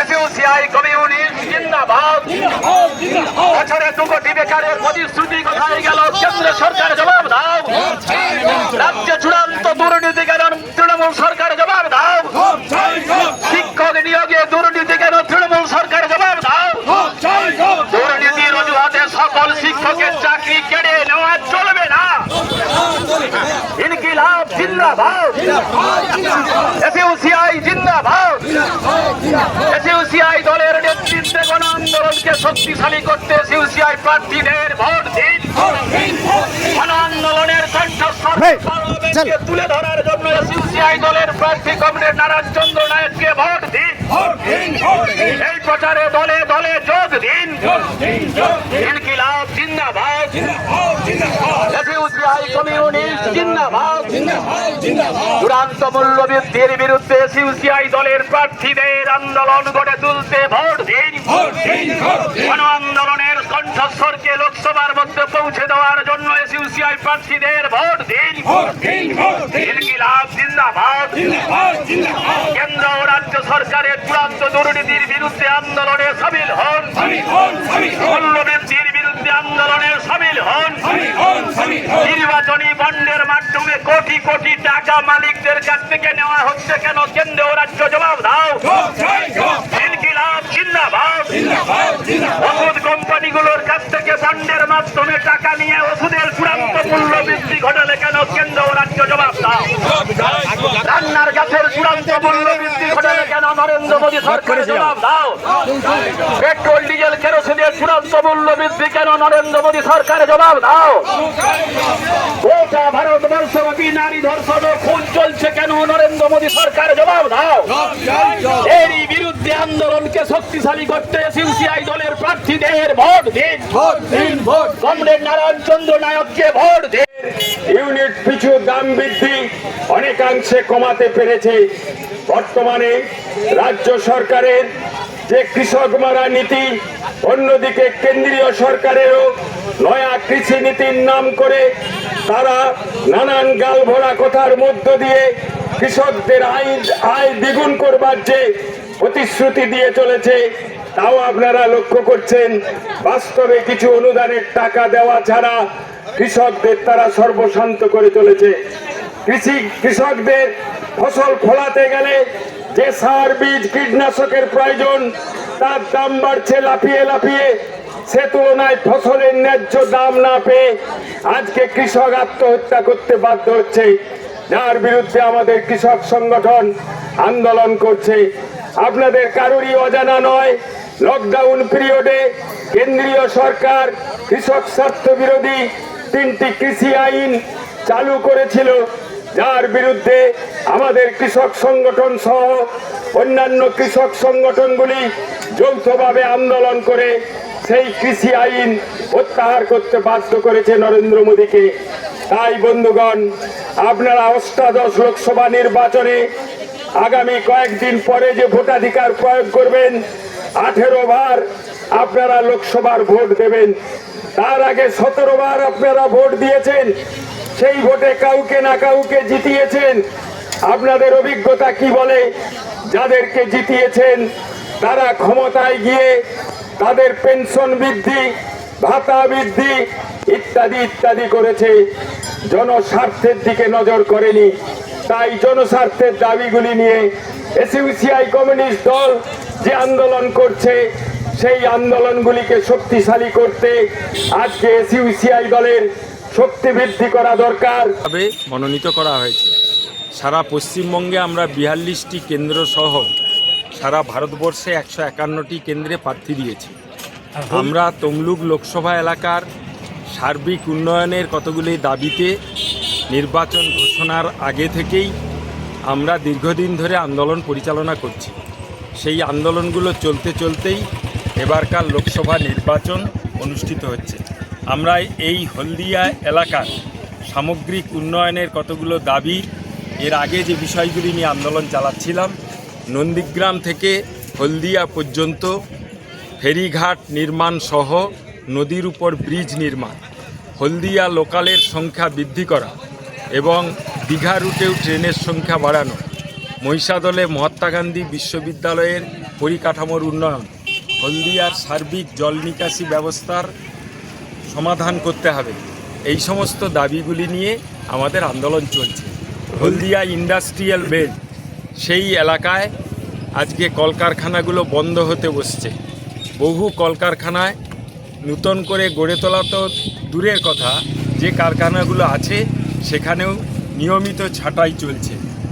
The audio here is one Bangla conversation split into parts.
এসইউসিআই কমিউনিস্ট জিন্দাবাদ বছরে দু কোটি বেকারের প্রতিশ্রুতি কোথায় গেল? কেন্দ্র সরকার জবাব দাও। রাজ্যে চূড়ান্ত দুর্নীতি কেন তৃণমূল সরকার জবাব দাও? শিক্ষক নিয়োগে দুর্নীতি কেন তৃণমূল সরকার জবাব দাও? দুর্নীতির অজুহাতে সকল শিক্ষকের চাকরি কেড়ে নেওয়া চলবে না জিন্দাবাদ। এসইউসিআই জিন্দাবাদ। এসইউসিআই দলের নেতৃত্বে গণ আন্দোলনকে শক্তিশালী করতে এসইউসিআই প্রার্থীদের ভোট দিন। গণ আন্দোলনের কণ্ঠস্বর তুলে ধরার জন্য এসইউসিআই দলের প্রার্থী কমরেড নারায়ণ চন্দ্র নায়ককে ভোট দিন। এই প্রচারে দলে দলে যোগ দিন। ইনকিলাব জিন্দাবাদ। এসইউসিআই কমিউনিস্ট জিন্দাবাদ। চূড়ান্ত মূল্য বৃদ্ধির বিরুদ্ধে সিউসিআই দলের প্রার্থীদের আন্দোলন গড়ে তুলতে ভোট দিন। গণ আন্দোলনের কণ্ঠস্বরকে লোকসভার মধ্যে পৌঁছে দেওয়ার জন্য সিউসিআই প্রার্থীদের ভোট দিন। কেন্দ্র ও রাজ্য সরকারের চূড়ান্ত দুর্নীতির বিরুদ্ধে আন্দোলনে সামিল হন। মূল্য বৃদ্ধির বিরুদ্ধে আন্দোলনে সামিল হন নির্বাচনী বন্ডের মাধ্যমে কোটি কোটি টাকা মালিকদের কাছ থেকে নেওয়া হচ্ছে কেন? কেন্দ্র ও রাজ্য জবাব দাও। ইনকিলাব জিন্দাবাদ। ওষুধ কোম্পানিগুলোর কাছ থেকে বন্ডের মাধ্যমে টাকা নিয়ে ওষুধের চূড়ান্ত মূল্য বৃদ্ধি ঘটালে কেন? কেন্দ্র ও রাজ্য জবাব দাও। রান্নার গাছের চূড়ান্ত মূল্য বৃদ্ধি ঘটালে নরেন্দ্র মোদী সরকার জবাব দাও। পেট্রোল ডিজেল কেরোসিনের চূড়ান্ত মূল্য বৃদ্ধি কেন নরেন্দ্র মোদী সরকার জবাব দাও? গোটা ভারতবর্ষব্যাপী নারী ধর্ষণ খুন চলছে কেন নরেন্দ্র মোদী সরকার জবাব দাও? এরই বিরুদ্ধে আন্দোলনকে শক্তিশালী করতে সিউসিআই দলের প্রার্থীদের ভোট দিন। ভোট দিন ভোট কমরেড নারায়ণ চন্দ্র নায়ককে ভোট দিন। ইউনিট পিছু দাম বৃদ্ধি অনেকাংশে কমাতে পেরেছে। বর্তমানে রাজ্য সরকারের যে কৃষক মারা নীতি, অন্যদিকে কেন্দ্রীয় সরকারেরও নয়া কৃষি নীতির নাম করে তারা নানান গাল ভরা কথার মধ্য দিয়ে কৃষকদের আয় আয় দ্বিগুণ করবার যে প্রতিশ্রুতি দিয়ে চলেছে তাও আপনারা লক্ষ্য করছেন, বাস্তবে কিছু অনুদানের টাকা দেওয়া ছাড়া কৃষকদের তারা সর্বশান্ত করে চলেছে। কৃষি, কৃষকদের ফসল ফলাতে গেলে যে সার বীজ কীটনাশকের প্রয়োজন, তার দাম বাড়ছে লাফিয়ে লাফিয়ে, সে তুলনায় ফসলের ন্যায্য দাম না পেয়ে আজকে কৃষক আত্মহত্যা করতে বাধ্য হচ্ছে। যার বিরুদ্ধে আমাদের কৃষক সংগঠন আন্দোলন করছে। আপনাদের কারোরই অজানা নয় লকডাউন পিরিয়ডে কেন্দ্রীয় সরকার কৃষক স্বার্থ বিরোধী তিনটি কৃষি আইন চালু করেছিল। যার বিরুদ্ধে আমাদের কৃষক সংগঠন সহ অন্যান্য কৃষক সংগঠনগুলি যৌথভাবে আন্দোলন করে সেই কৃষি আইন প্রত্যাহার করতে বাধ্য করেছে নরেন্দ্র মোদীকে। তাই বন্ধুগণ, আপনারা অষ্টাদশ লোকসভা নির্বাচনে আগামী কয়েকদিন পরে যে ভোটাধিকার প্রয়োগ করবেন আঠেরো বার আপনারা লোকসভার ভোট দেবেন। তার আগে সতেরো বার আপনারা ভোট দিয়েছেন। সেই ভোটে কাউকে না কাউকে জিতিয়েছেন। আপনাদের অভিজ্ঞতা কি বলে? যাদেরকে জিতিয়েছেন, তারা ক্ষমতায় গিয়ে তাদের পেনশন বৃদ্ধি, ভাতা বৃদ্ধি ইত্যাদি ইত্যাদি করেছে। জনস্বার্থের দিকে নজর করেনি। তাই জনস্বার্থের দাবিগুলি নিয়ে এসইউসিআই কমিউনিস্ট দল যে আন্দোলন করছে, সেই আন্দোলনগুলিকে শক্তিশালী করতে আজকে এসইউসিআই দলের শক্তি বৃদ্ধি করা দরকার। মনোনীত করা হয়েছে। সারা পশ্চিমবঙ্গে আমরা বিয়াল্লিশটি কেন্দ্র সহ সারা ভারতবর্ষে একশো একান্নটি কেন্দ্রে প্রার্থী দিয়েছি। আমরা তমলুক লোকসভা এলাকার সার্বিক উন্নয়নের কতগুলি দাবিতে নির্বাচন ঘোষণার আগে থেকেই আমরা দীর্ঘদিন ধরে আন্দোলন পরিচালনা করছি। সেই আন্দোলনগুলো চলতে চলতেই এবারকার লোকসভা নির্বাচন অনুষ্ঠিত হচ্ছে। আমরা এই হলদিয়া এলাকার সামগ্রিক উন্নয়নের কতগুলো দাবি, এর আগে যে বিষয়গুলি নিয়ে আন্দোলন চালাচ্ছিলাম, নন্দীগ্রাম থেকে হলদিয়া পর্যন্ত ফেরিঘাট নির্মাণ সহ নদীর উপর ব্রিজ নির্মাণ, হলদিয়া লোকালের সংখ্যা বৃদ্ধি করা এবং দীঘা রুটেও ট্রেনের সংখ্যা বাড়ানো মহিষাদলে মহাত্মা গান্ধী বিশ্ববিদ্যালয়ের পরিকাঠামোর উন্নয়ন হলদিয়ার সার্বিক জল নিকাশি ব্যবস্থার সমাধান করতে হবে। এই সমস্ত দাবিগুলি নিয়ে আমাদের আন্দোলন চলছে। হলদিয়া ইন্ডাস্ট্রিয়াল বেল্ট সেই এলাকায় আজকে কলকারখানাগুলো বন্ধ হতে বসছে। বহু কলকারখানায় নূতন করে গড়ে তোলা তো দূরের কথা, যে কারখানাগুলো আছে সেখানেও নিয়মিত ছাঁটাই চলছে।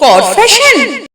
কর ফ্যাশন